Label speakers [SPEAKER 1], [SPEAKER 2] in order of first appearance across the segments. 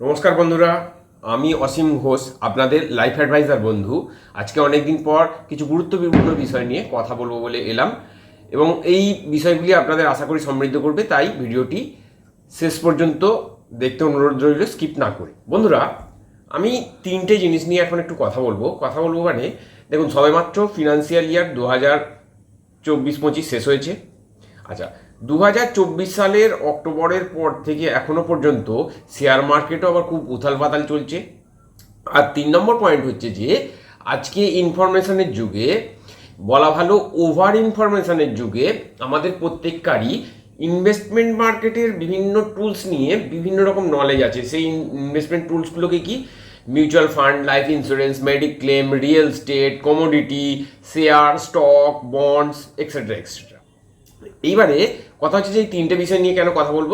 [SPEAKER 1] নমস্কার বন্ধুরা, আমি অসীম ঘোষ, আপনাদের লাইফ অ্যাডভাইজার বন্ধু। আজকে অনেকদিন পর কিছু গুরুত্বপূর্ণ বিষয় নিয়ে কথা বলব বলে এলাম এবং এই বিষয়গুলি আপনাদের আশা করি সমৃদ্ধ করবে, তাই ভিডিওটি শেষ পর্যন্ত দেখতে অনুরোধ রইল স্কিপ না করে। বন্ধুরা, আমি তিনটে জিনিস নিয়ে এখন একটু কথা বলব। কথা বলব মানে দেখুন, সবেমাত্র ফিনান্সিয়াল ইয়ার দু হাজার চব্বিশ পঁচিশ শেষ হয়েছে। আচ্ছা দু হাজার চব্বিশ সালের অক্টোবরের পর থেকে এখনও পর্যন্ত শেয়ার মার্কেটও আবার খুব উথাল পাতাল চলছে। আর তিন নম্বর পয়েন্ট হচ্ছে যে, আজকে ইনফরমেশনের যুগে, বলা ভালো ওভার ইনফরমেশনের যুগে আমাদের প্রত্যেককারই ইনভেস্টমেন্ট মার্কেটের বিভিন্ন টুলস নিয়ে বিভিন্ন রকম নলেজ আছে। সেই ইনভেস্টমেন্ট টুলসগুলোকে কি? Mutual fund life insurance mediclaim real estate commodity share stock bonds etcetera etcetera এইবারে কথা হচ্ছে যে এই তিনটে বিষয় নিয়ে কেন কথা বলব?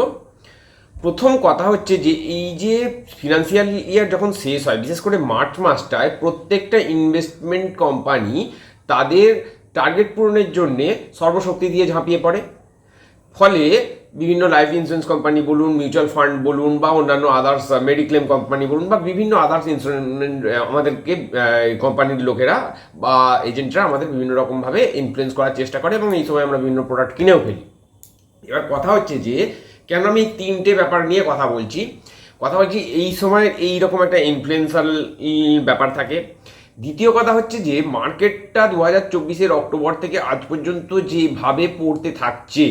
[SPEAKER 1] প্রথম কথা হচ্ছে যে এই যে ফিনান্সিয়াল ইয়ার যখন শেষ হয়, বিশেষ করে মার্চ মাসটায় প্রত্যেকটা ইনভেস্টমেন্ট কোম্পানি তাদের টার্গেট পূরণের জন্যে সর্বশক্তি দিয়ে ঝাঁপিয়ে পড়ে। ফলে বিভিন্ন লাইফ ইন্স্যুরেন্স কোম্পানি বলুন মিউচুয়াল ফান্ড বলুন বা অন্যান্য আদার্স মেডিক্লেম কোম্পানি বলুন বা বিভিন্ন আদার্স ইন্স্যুরেন্স আমাদেরকে কোম্পানির লোকেরা বা এজেন্টরা আমাদের বিভিন্ন রকমভাবে ইনফ্লুয়েন্স করার চেষ্টা করে এবং এই সময় আমরা বিভিন্ন প্রোডাক্ট কিনেও ফেলি। এবার কথা হচ্ছে যে, কেন আমি তিনটে ব্যাপার নিয়ে কথা বলছি? কথা বলছি এই সময় এই রকম একটা ইনফ্লুয়েন্সাল ব্যাপার থাকে। দ্বিতীয় কথা হচ্ছে যে মার্কেটটা দু হাজার চব্বিশের অক্টোবর থেকে আজ পর্যন্ত যেভাবে পড়তে থাকছে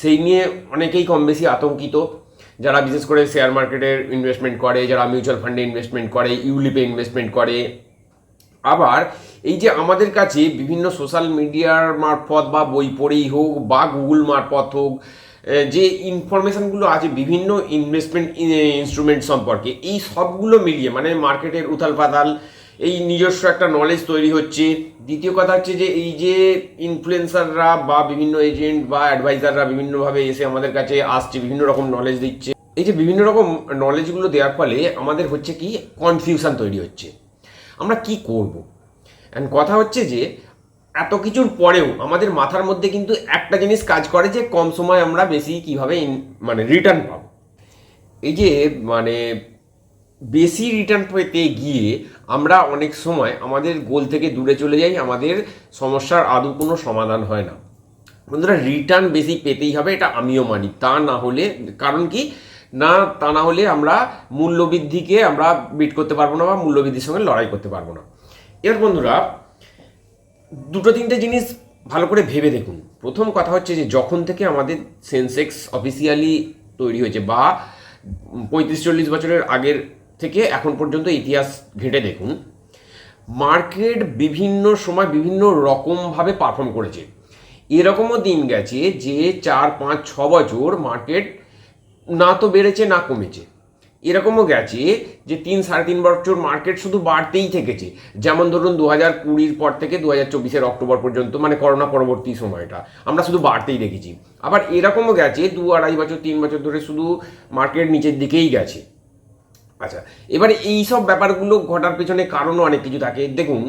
[SPEAKER 1] সেই নিয়ে অনেকেই কম বেশি আতঙ্কিত। যারা বিশেষ করে শেয়ার মার্কেটের ইনভেস্টমেন্ট করে, যারা মিউচুয়াল ফান্ডে ইনভেস্টমেন্ট করে ইউলিপে ইনভেস্টমেন্ট করে। আবার এই যে আমাদের কাছে বিভিন্ন সোশ্যাল মিডিয়ার মারফত বা বই পড়েই হোক বা গুগল মারফত হোক যে ইনফরমেশনগুলো আছে বিভিন্ন ইনভেস্টমেন্ট ইনস্ট্রুমেন্ট সম্পর্কে, এই সবগুলো মিলিয়ে মানে মার্কেটের উথাল পাতাল এই নিজস্ব একটা নলেজ তৈরি হচ্ছে। দ্বিতীয় কথা হচ্ছে যে এই যে ইনফ্লুয়েন্সাররা বা বিভিন্ন এজেন্ট বা অ্যাডভাইজাররা বিভিন্নভাবে এসে আমাদের কাছে আসছে, বিভিন্ন রকম নলেজ দিচ্ছে। এই যে বিভিন্ন রকম নলেজগুলো দেওয়ার ফলে আমাদের হচ্ছে কি কনফিউশন তৈরি হচ্ছে। আমরা কি করব? অ্যান্ড কথা হচ্ছে যে এত কিছুর পরেও আমাদের মাথার মধ্যে কিন্তু একটা জিনিস কাজ করে যে কম সময় আমরা বেশি কীভাবে মানে রিটার্ন পাবো। এই যে মানে বেশি রিটার্ন পেতে গিয়ে আমরা অনেক সময় আমাদের গোল থেকে দূরে চলে যাই, আমাদের সমস্যার আদৌ কোনো সমাধান হয় না। বন্ধুরা রিটার্ন বেশি পেতেই হবে, এটা আমিও মানি। তা না হলে, কারণ কি? না, তা না হলে আমরা মূল্যবৃদ্ধিকে আমরা বিট করতে পারব না বা মূল্যবৃদ্ধির সঙ্গে লড়াই করতে পারব না। এবার বন্ধুরা, দুটো তিনটে জিনিস ভালো করে ভেবে দেখুন। প্রথম কথা হচ্ছে যে, যখন থেকে আমাদের সেন্সেক্স অফিসিয়ালি তৈরি হয়েছে বা পঁয়ত্রিশ চল্লিশ বছরের আগের থেকে এখন পর্যন্ত ইতিহাস ঘেঁটে দেখুন, মার্কেট বিভিন্ন সময় বিভিন্ন রকমভাবে পারফর্ম করেছে। এরকমও দিন গেছে যে চার, পাঁচ, ছ বছর মার্কেট না তো বেড়েছে, না কমেছে। এরকমও গেছে যে তিন, সাড়ে তিন বছর মার্কেট শুধু বাড়তেই থেকেছে। যেমন ধরুন দু হাজার কুড়ির পর থেকে দু হাজার চব্বিশের অক্টোবর পর্যন্ত মানে করোনা পরবর্তী সময়টা, আমরা শুধু বাড়তেই দেখেছি। আবার এরকমও গেছে দু আড়াই বছর, তিন বছর ধরে শুধু মার্কেট নিচের দিকেই গেছে। আচ্ছা এবারে এই সব ব্যাপারগুলো ঘটার পেছনে কারণও অনেক কিছু থাকে। দেখুন,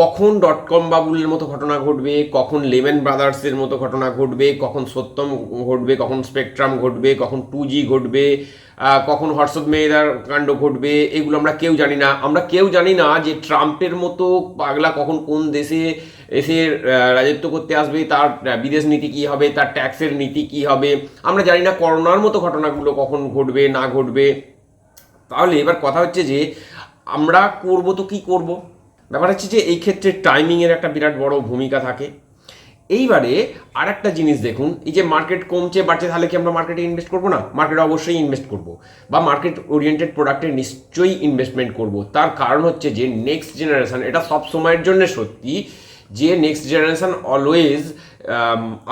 [SPEAKER 1] কখন ডট কম বাবুলের মতো ঘটনা ঘটবে, কখন লেমন ব্রাদার্সের মতো ঘটনা ঘটবে, কখন সত্যম ঘটবে, কখন স্পেকট্রাম ঘটবে, কখন টু জি ঘটবে কখন হর্ষদ মেয়েদার কাণ্ড ঘটবে, এগুলো আমরা কেউ জানি না। আমরা কেউ জানি না যে ট্রাম্পের মতো পাগলা কখন কোন দেশে এসে রাজত্ব করতে আসবে, তার বিদেশ নীতি কী হবে, তার ট্যাক্সের নীতি কী হবে। আমরা জানি না করোনার মতো ঘটনাগুলো কখন ঘটবে, না ঘটবে। তাহলে এবার কথা হচ্ছে যে আমরা করব তো কি করব? ব্যাপার হচ্ছে যে এই ক্ষেত্রে টাইমিংয়ের একটা বিরাট বড় ভূমিকা থাকে। এইবারে আর একটা জিনিস দেখুন, এই যে মার্কেট কমছে, বাড়ছে, তাহলে কি আমরা মার্কেটে ইনভেস্ট করব না? মার্কেটে অবশ্যই ইনভেস্ট করব। বা মার্কেট ওরিয়েন্টেড প্রোডাক্টে নিশ্চয়ই ইনভেস্টমেন্ট করব। তার কারণ হচ্ছে যে নেক্সট জেনারেশন এটা সব সময়ের জন্য সত্যি যে নেক্সট জেনারেশন অলওয়েজ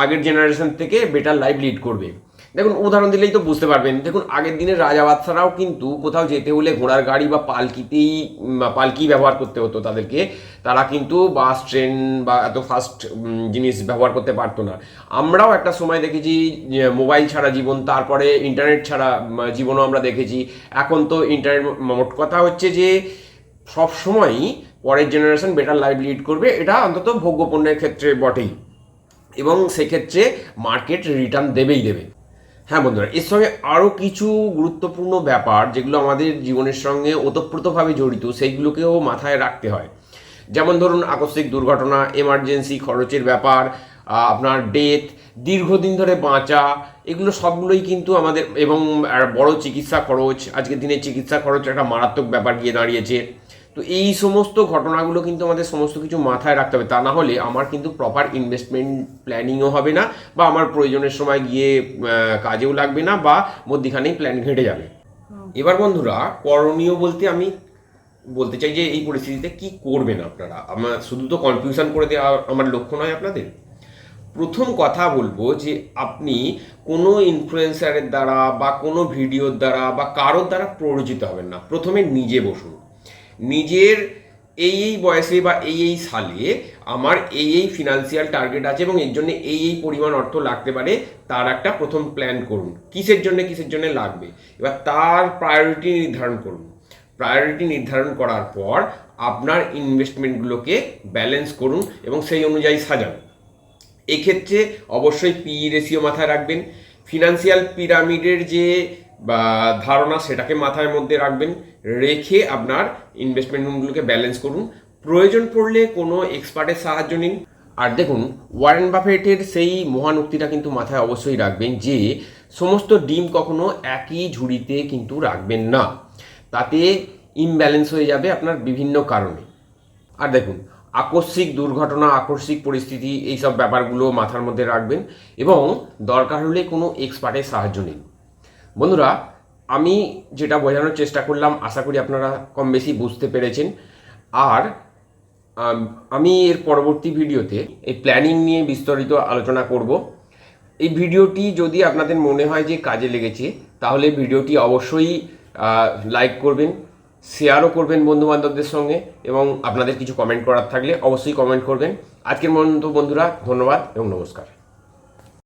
[SPEAKER 1] আগের জেনারেশন থেকে বেটার লাইফ লিড করবে। দেখুন, উদাহরণ দিলেই তো বুঝতে পারবেন। দেখুন, আগের দিনের রাজা বাদশারাও কিন্তু কোথাও যেতে হলে ঘোড়ার গাড়ি বা পালকিতেই পালকি ব্যবহার করতে হতো তাদেরকে। তারা কিন্তু বাস, ট্রেন বা এত ফাস্ট জিনিস ব্যবহার করতে পারতো না। আমরাও একটা সময় দেখেছি মোবাইল ছাড়া জীবন, তারপরে ইন্টারনেট ছাড়া জীবনও আমরা দেখেছি। এখন তো ইন্টারনেট, মোট কথা হচ্ছে যে, সব সময়ই পরের জেনারেশন বেটার লাইফ লিড করবে। এটা অন্তত ভোগ্যপণ্যের ক্ষেত্রে বটেই। এবং সেক্ষেত্রে মার্কেট রিটার্ন দেবেই দেবে। হ্যাঁ বন্ধুরা, এর সঙ্গে আরও কিছু গুরুত্বপূর্ণ ব্যাপার যেগুলো আমাদের জীবনের সঙ্গে ওতপ্রোতভাবে জড়িত, সেইগুলোকেও মাথায় রাখতে হয়। যেমন ধরুন, আকস্মিক দুর্ঘটনা এমার্জেন্সি খরচের ব্যাপার আপনার ডেথ দীর্ঘদিন ধরে বাঁচা, এগুলো সবগুলোই কিন্তু আমাদের, এবং বড় চিকিৎসা খরচ, আজকের দিনে চিকিৎসা খরচ একটা মারাত্মক ব্যাপার গিয়ে দাঁড়িয়েছে। তো এই সমস্ত ঘটনাগুলো কিন্তু আমাদের সমস্ত কিছু মাথায় রাখতে হবে। তা না হলে আমার কিন্তু প্রপার ইনভেস্টমেন্ট প্ল্যানিংও হবে না বা আমার প্রয়োজনের সময় গিয়ে কাজেও লাগবে না বা মধ্যিখানেই প্ল্যান ঘেটে যাবে। এবার বন্ধুরা করণীয় বলতে আমি বলতে চাই যে এই পরিস্থিতিতে কি করবেন আপনারা? আমার শুধু তো কনফিউশন করে দেওয়া আমার লক্ষ্য নয় আপনাদের। প্রথম কথা বলব যে আপনি কোনো ইনফ্লুয়েন্সারের দ্বারা বা কোনো ভিডিওর দ্বারা বা কারোর দ্বারা প্ররোচিত হবেন না। প্রথমে নিজে বসুন। নিজের এই এই বয়সে বা এই এই সালে আমার এই এই ফিনান্সিয়াল টার্গেট আছে এবং এর জন্য এই এই পরিমাণ অর্থ লাগতে পারে, তার একটা প্রথম প্ল্যান করুন। কিসের জন্য কিসের জন্য লাগবে? এবার তার প্রায়োরিটি নির্ধারণ করুন। প্রায়োরিটি নির্ধারণ করার পর আপনার ইনভেস্টমেন্টগুলোকে ব্যালেন্স করুন এবং সেই অনুযায়ী সাজান। এক্ষেত্রে অবশ্যই পি রেশিও মাথায় রাখবেন। ফিনান্সিয়াল পিরামিডের যে বা ধারণা সেটাকে মাথায় মধ্যে রাখবেন, রেখে আপনার ইনভেস্টমেন্টগুলোকে ব্যালেন্স করুন। প্রয়োজন পড়লে কোনো এক্সপার্টের সাহায্য নিন। আর দেখুন ওয়ারেন বাফেটের সেই মহান উক্তিটা কিন্তু মাথায় অবশ্যই রাখবেন যে, সমস্ত ডিম কখনো একই ঝুড়িতে কিন্তু রাখবেন না। তাতে ইমব্যালেন্স হয়ে যাবে আপনার বিভিন্ন কারণে। আর দেখুন, আকস্মিক দুর্ঘটনা, আকস্মিক পরিস্থিতি, এইসব ব্যাপারগুলো মাথার মধ্যে রাখবেন এবং দরকার হলে কোনো এক্সপার্টের সাহায্য নিন। বন্ধুরা, আমি যেটা বোঝানোর চেষ্টা করলাম, আশা করি আপনারা কম বেশি বুঝতে পেরেছেন। আর, আমি এর পরবর্তী ভিডিওতে এই প্ল্যানিং নিয়ে বিস্তারিত আলোচনা করব। এই ভিডিওটি যদি আপনাদের মনে হয় যে কাজে লেগেছে, তাহলে ভিডিওটি অবশ্যই লাইক করবেন শেয়ারও করবেন বন্ধু বান্ধবদের সঙ্গে এবং আপনাদের কিছু কমেন্ট করার থাকলে অবশ্যই কমেন্ট করবেন। আজকের মতো বন্ধুরা, ধন্যবাদ এবং নমস্কার।